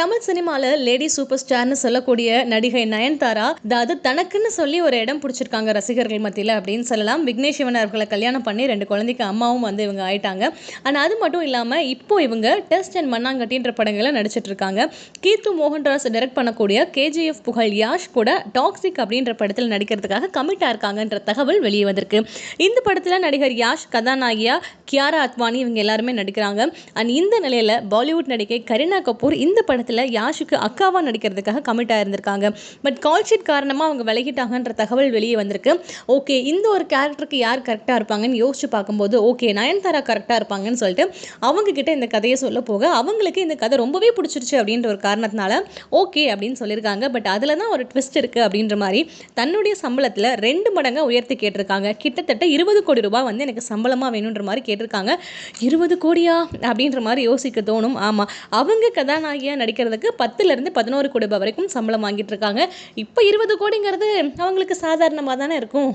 தமிழ் சினிமால lady super ஸ்டார்னு சொல்லக்கூடிய நடிகை நயன்தாரா அதாவது தனக்குன்னு சொல்லி ஒரு இடம் பிடிச்சிருக்காங்க ரசிகர்கள் மத்தியில் அப்படின்னு சொல்லலாம். விக்னேஷ் சிவன் அவர்களை கல்யாணம் பண்ணி ரெண்டு குழந்தைக்கு அம்மாவும் வந்து இவங்க ஆயிட்டாங்க. ஆனால் அது மட்டும் இல்லாமல் இப்போ இவங்க டெஸ்ட் அண்ட் மண்ணாங்கட்டின்ற படங்களை நடிச்சிட்டு இருக்காங்க. கீர்த்து மோகன்ராஸ் டைரக்ட் பண்ணக்கூடிய கேஜிஎஃப் புகழ் யாஷ் கூட டாக்ஸிக் அப்படின்ற படத்தில் நடிக்கிறதுக்காக கமிட்டாக இருக்காங்கன்ற தகவல் வெளியே வந்திருக்கு. இந்த படத்தில் நடிகர் யாஷ் கதாநாயகியா கியாரா அத்வானி இவங்க எல்லாருமே நடிக்கிறாங்க. அண்ட் இந்த நிலையில் பாலிவுட் நடிகை கரீனா கபூர் இந்த படம் படத்தில் யாஷுக்கு அக்காவாக நடிக்கிறதுக்காக கமிட் ஆயிருந்திருக்காங்க. பட் கால் ஷீட் காரணமாக அவங்க விலகிட்டாங்கன்ற தகவல் வெளியே வந்திருக்கு. ஓகே இந்த ஒரு கேரக்டருக்கு யார் கரெக்டாக இருப்பாங்கன்னு யோசிச்சு பார்க்கும்போது ஓகே நயன்தாரா கரெக்டாக இருப்பாங்கன்னு சொல்லிட்டு அவங்க கிட்ட இந்த கதையை சொல்ல போக அவங்களுக்கு இந்த கதை ரொம்பவே பிடிச்சிருச்சு அப்படின்ற ஒரு காரணத்தினால ஓகே அப்படின்னு சொல்லியிருக்காங்க. பட் அதில் தான் ஒரு ட்விஸ்ட் இருக்குது அப்படின்ற மாதிரி தன்னுடைய சம்பளத்தில் ரெண்டு மடங்காக உயர்த்தி கேட்டிருக்காங்க. கிட்டத்தட்ட இருபது கோடி ரூபாய் வந்து எனக்கு சம்பளமாக வேணுன்ற மாதிரி கேட்டிருக்காங்க. இருபது கோடியா? அப்படின்ற மாதிரி யோசிக்க தோணும். ஆமாம் அவங்க கதாநாயகியாக படிக்கிறதுக்கு பத்துலேருந்து பதினோரு கோடி ரூபாய் வரைக்கும் சம்பளம் வாங்கிட்டு இருக்காங்க. இப்போ இருபது கோடிங்கிறது அவங்களுக்கு சாதாரணமாக தானே இருக்கும்?